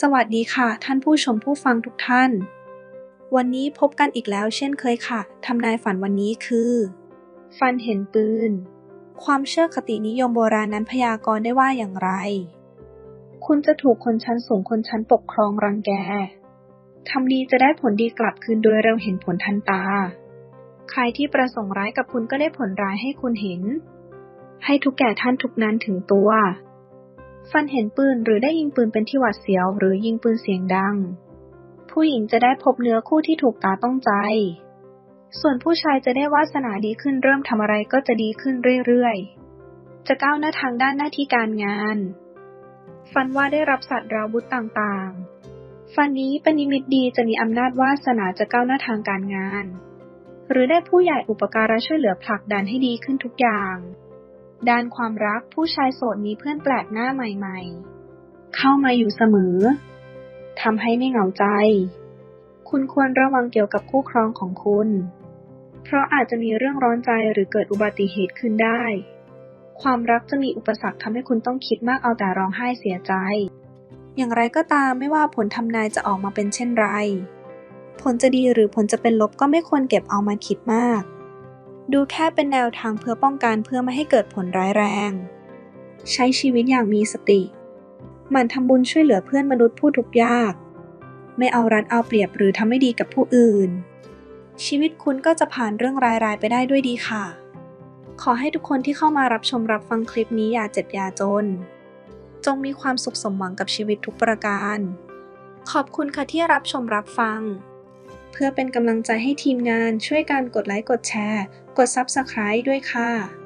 สวัสดีค่ะท่านผู้ชมผู้ฟังทุกท่าน วันนี้พบกันอีกแล้วเช่นเคยค่ะทำนายฝันวันนี้คือ ฟันเห็นปืน ความเชื่อคตินิยมโบราณนั้นพยากรณ์ได้ว่าอย่างไร คุณจะถูกคนชั้นสูงคนชั้นปกครองรังแกทำดีจะได้ผลดีกลับคืนโดยเร็วเห็นผลทันตา ใครที่ประสงค์ร้ายกับคุณก็ได้ผลร้ายให้คุณเห็น ให้ทุกแก่ท่านทุกนั้นถึงตัว ฟันเห็นปืนหรือได้ยิงปืนเป็นที่หวาดเสียว หรือยิงปืนเสียงดัง ผู้หญิงจะได้พบเนื้อคู่ที่ถูกตาต้องใจ ส่วนผู้ชายจะได้วาสนาดีขึ้นเริ่มทำอะไรก็จะดีขึ้นเรื่อยๆ จะก้าวหน้าทางด้านหน้าที่การงาน ฟันว่าได้รับสัตว์ราวุธต่างๆ ฟันนี้เป็นนิมิตดีจะมีอำนาจวาสนาจะก้าวหน้าทางการงาน หรือได้ผู้ใหญ่อุปการะช่วยเหลือผลักดันให้ดีขึ้นทุกอย่าง ด้านความรักผู้ชายโสดมีเพื่อนแปลกหน้าใหม่ๆ เข้ามาอยู่เสมอทำให้ไม่เหงาใจ คุณควรระวังเกี่ยวกับคู่ครองของคุณ เพราะอาจจะมีเรื่องร้อนใจหรือเกิดอุบัติเหตุขึ้นได้ ความรักจะมีอุปสรรคทำให้คุณต้องคิดมากเอาแต่ร้องไห้เสียใจ อย่างไรก็ตามไม่ว่าผลทำนายจะออกมาเป็นเช่นไร ผลจะดีหรือผลจะเป็นลบก็ไม่ควรเก็บเอามาคิดมาก ดูแค่เป็นแนวทางเพื่อป้องกันเพื่อไม่ให้เกิดผลร้ายแรง ใช้ชีวิตอย่างมีสติ หมั่นทำบุญช่วยเหลือเพื่อนมนุษย์ผู้ทุกข์ยาก ไม่เอารัดเอาเปรียบหรือทำไม่ดีกับผู้อื่น ชีวิตคุณก็จะผ่านเรื่องร้ายๆไปได้ด้วยดีค่ะ ขอให้ทุกคนที่เข้ามารับชมรับฟังคลิปนี้อย่าเจ็บอย่าจน จงมีความสุขสมหวังกับชีวิตทุกประการ ขอบคุณค่ะที่รับชมรับฟัง เพื่อเป็นกำลังใจให้ทีมงานช่วยกันกดไลค์กดแชร์ กด Subscribe ด้วยค่ะ